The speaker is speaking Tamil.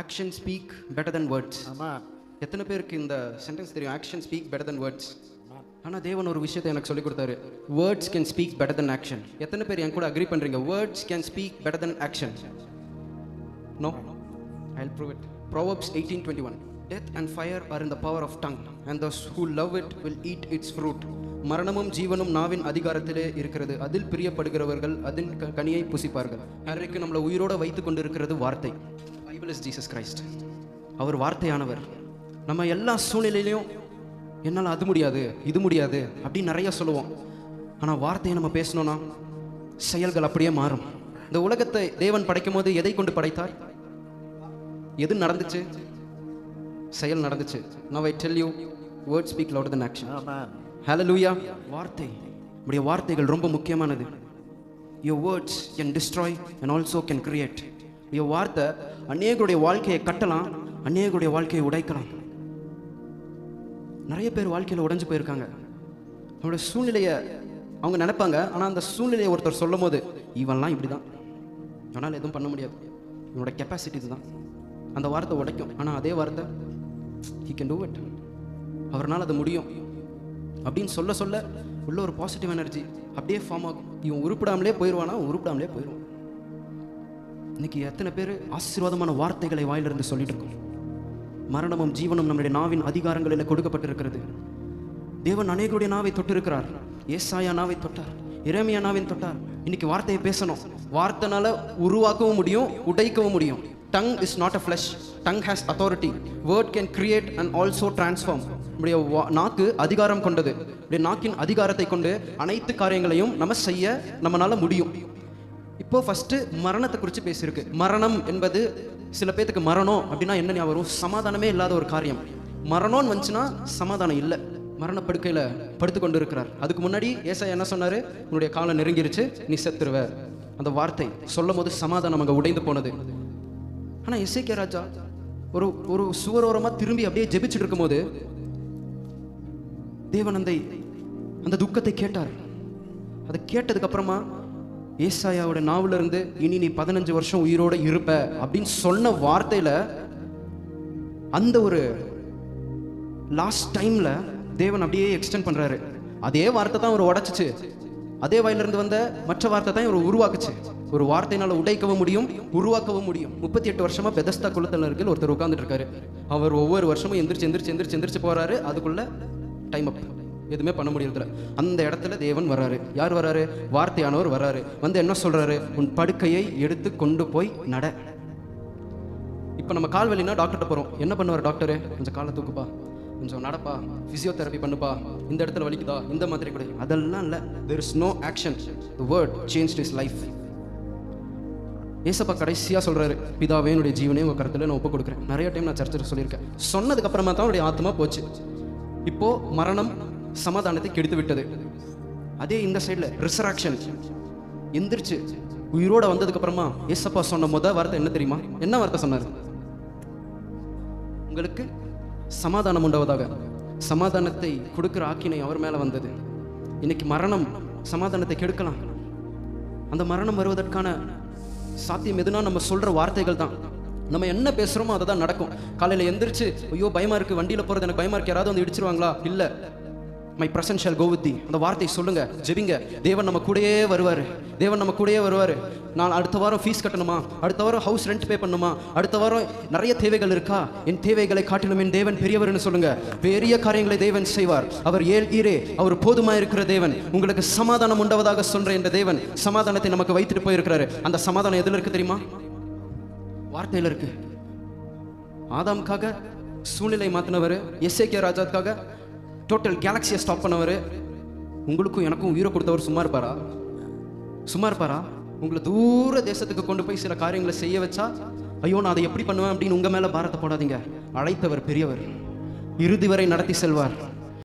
Action speak better than words எத்தனை பேருக்கு இந்த சென்டென்ஸ் தெரியும்? Action speak better than words ஆனால் தேவன் ஒரு விஷயத்தை எனக்கு சொல்லிக் கொடுத்தாரு. Words can speak better than action எத்தனை பேர் என் கூட அக்ரி பண்ணுறீங்க words can speak better than action no I prove it proverbs eighteen twenty one death and fire are in the power of tongue and those who love it will eat its fruit மரணமும் ஜீவனும் நாவின் அதிகாரத்திலே இருக்கிறது. அதில் பிரியப்படுகிறவர்கள் அதின் கனியை புசிப்பார்கள். அன்றைக்கு நம்மளை உயிரோட வைத்து கொண்டிருக்கிறது வார்த்தை. பைபிள் இஸ் ஜீசஸ் கிரைஸ்ட் அவர் வார்த்தையானவர். நம்ம எல்லா சூழ்நிலையிலையும் என்னால் அது முடியாது இது முடியாது அப்படின்னு நிறைய சொல்லுவோம். ஆனால் வார்த்தையை நம்ம பேசணும்னா செயல்கள் அப்படியே மாறும். இந்த உலகத்தை தேவன் படைக்கும் போது எதை கொண்டு படைத்தார்? எது நடந்துச்சு? செயல் நடந்துச்சு. Now I tell you word speak loud than action ஆமாம் ஹalleluya வார்த்தை. நம்முடைய வார்த்தைகள் ரொம்ப முக்கியமானது. Your words can destroy and also can create. Your வார்த்தை அநேகருடைய வாழ்க்கையை கட்டலாம் அநேகருடைய வாழ்க்கையை உடைக்கலாம். நிறைய பேர் வாழ்க்கையில் உடைஞ்சு போயிருக்காங்க. அவங்களோட சூழ்நிலையை அவங்க நினைப்பாங்க. ஆனால் அந்த சூழ்நிலையை ஒருத்தர் சொல்லும் போது இவன்லாம் இப்படி தான் அவனால் எதுவும் பண்ண முடியாது. இவனோட கெப்பாசிட்டி இதுதான் அந்த வார்த்தை உடைக்கும். ஆனால் அதே வார்த்தை ஹி கேன் டூ இட் அவரால் அது முடியும். அப்படின்னு சொல்ல சொல்ல உள்ள ஒரு பாசிட்டிவ் எனர்ஜி அப்படியே ஃபார்ம் ஆகும். இவன் உருப்பிடாமலே போயிடுவானா உருப்பிடாமலே போயிடுவான் இன்னைக்கு எத்தனை பேர் ஆசீர்வாதமான வார்த்தைகளை வாயிலிருந்து சொல்லிட்டு இருக்கோம். மரணமும் ஜீவனும் நம்முடைய நாவின் அதிகாரங்களில் கொடுக்கப்பட்டிருக்கிறது. தேவன் அநேகருடைய நாவை தொட்டிருக்கிறார். ஏசாயா நாவை தொட்டார். இறைமையா நாவின் தொட்டார். இன்னைக்கு வார்த்தையை பேசணும். வார்த்தைனால உருவாக்கவும் முடியும் உடைக்கவும் முடியும். Tongue is not a flush tongue has authority word can create and also transform நம்முடைய வா- நாக்கு அதிகாரம் கொண்டது. நம்முடைய நாக்கின் அதிகாரத்தை கொண்டு அனைத்து காரியங்களையும் நம்ம செய்ய நம்மளால முடியும். இப்போ ஃபஸ்ட்டு மரணத்தை குறித்து பேசியிருக்கு. மரணம் என்பது சில பேர்த்துக்கு மரணம் அப்படின்னா என்ன ஞாபகம் வரும்? சமாதானமே இல்லாத ஒரு காரியம். மரணம்னு வந்துச்சுன்னா சமாதானம் இல்லை. மரணப்படுக்கையில் படுத்து கொண்டு இருக்கிறார் அதுக்கு முன்னாடி ஏசா என்ன சொன்னார்? உன்னுடைய காலம் நெருங்கிருச்சு நீ செத்துருவ. அந்த வார்த்தை சொல்லும் போது சமாதானம் அங்கே உடைந்து போனது. ஆனால் இசைக்கிய ராஜா ஒரு ஒரு சுவரோரமாக திரும்பி அப்படியே ஜெபிச்சுட்டு இருக்கும்போது தேவன் அந்த அந்த துக்கத்தை கேட்டார். அதை கேட்டதுக்கப்புறமா ஏசாயாவோட நாவுல இருந்து இனி நீ பதினஞ்சு வருஷம் உயிரோட இருப்ப அப்படின்னு சொன்ன வார்த்தையில் அந்த ஒரு லாஸ்ட் டைமில் தேவன் அப்படியே எக்ஸ்டெண்ட் பண்ணுறாரு அதே வார்த்தை தான் அவர் உடைச்சிச்சு. அதே வாயிலிருந்து வந்த மற்ற வார்த்தை தான் இவர் உருவாக்குச்சு. ஒரு வார்த்தையினால் உடைக்கவும் முடியும் உருவாக்கவும் முடியும். முப்பத்தி எட்டு வருஷமா பெதஸ்தா குலத்தினர்கள் ஒருத்தர் உட்காந்துட்டு இருக்காரு. அவர் ஒவ்வொரு வருஷமும் எந்திரிச்சு எந்திரிச்சு எந்திரிச்சு எந்திரிச்சு போறாரு. அதுக்குள்ள டைம் அப் எதுவுமே பண்ண முடியறதில்ல. அந்த இடத்துல தேவன் வராரு யார் வராரு வார்த்தையானவர் வராரு வந்து என்ன சொல்றாரு? உன் படுக்கையை எடுத்து கொண்டு போய் நட. இப்போ நம்ம கால் வலினா டாக்டர்கிட்ட போகிறோம் என்ன பண்ணுவார் டாக்டரு கொஞ்சம் காலை தூக்குப்பா. கொஞ்சம் நடப்பா. ஃபிசியோதெரப்பி பண்ணுப்பா. இந்த இடத்துல வலிக்குதா? இந்த மாதிரி கூட. அதெல்லாம் இல்லை. There is no action the word change is life ஏசப்பா கடைசியாக சொல்கிறாரு பிதாவே என்னுடைய ஜீவனே உங்கள் கருத்தில் நான் ஒப்பு கொடுக்குறேன் நிறைய டைம் நான் சர்ச்சில் சொல்லியிருக்கேன். சொன்னதுக்கப்புறமா தான் அவருடைய ஆத்மா போச்சு. இப்போது மரணம் சமாதானத்தை கெடுத்து விட்டது அதே இந்த சைடில் ரிசராக்ஷன் எந்திரிச்சு உயிரோட வந்ததுக்கு அப்புறமா ஏசப்பா சொன்ன முத வார்த்தை என்ன தெரியுமா? என்ன வார்த்தை சொன்னார்? உங்களுக்கு சமாதானம் உண்டாவதாக. சமாதானத்தை கொடுக்குற ஆக்கினை அவர் மேல வந்தது. இன்னைக்கு மரணம் சமாதானத்தை கெடுக்கலாம். அந்த மரணம் வருவதற்கான சாத்தியம் எதுனா நம்ம சொல்கிற வார்த்தைகள் தான். நம்ம என்ன பேசுறோமோ அதை தான் நடக்கும். காலையில் எந்திரிச்சு ஐயோ பயமாக இருக்குது வண்டியில் போகிறது எனக்கு பயமாக இருக்குது யாராவது வந்து இடிச்சிருவாங்களா? இல்லை. My present shall go with அந்த வார்த்தை சொல்லுங்க ஜெபிங்க. தேவன் நம்ம கூடயே வருவார். தேவன் நம்ம கூடயே வருவார். நான் அடுத்த வாரம் ஃபீஸ் கட்டணுமா? அடுத்த வாரம் ஹவுஸ் ரெண்ட் பே பண்ணுமா? அடுத்த வாரம் நிறைய தேவைகள் இருக்கா? என் தேவைகளை காட்டிலும் என் தேவன் பெரியவர்னு சொல்லுங்க. பெரிய காரியங்களை தேவன் செய்வார். அவர் ஏல் ஈரே. அவர் போதுமா இருக்கிற தேவன். உங்களுக்கு சமாதானம் உண்டவதாக சொல்ற என்ற தேவன் சமாதானத்தை நமக்கு வைத்துட்டு போயிருக்கிறாரு. அந்த சமாதானம் எதுல இருக்கு தெரியுமா? வார்த்தையில இருக்கு. ஆதாமுக்காக சூழ்நிலை மாத்தினவர் எஸ்ஏகே ராஜாவுக்காக டோட்டல் கேலக்சியை ஸ்டாப் பண்ணவர் உங்களுக்கும் எனக்கும் உயிரை கொடுத்தவர் சும்மா இருப்பாரா? சும்மா இருப்பாரா? உங்களை தூர தேசத்துக்கு கொண்டு போய் சில காரியங்களை செய்ய வச்சா ஐயோ நான் அதை எப்படி பண்ணுவேன் அப்படின்னு உங்கள் மேலே பாரத்தை போடாதீங்க. அழைத்தவர் பெரியவர். இறுதி வரை நடத்தி செல்வார்.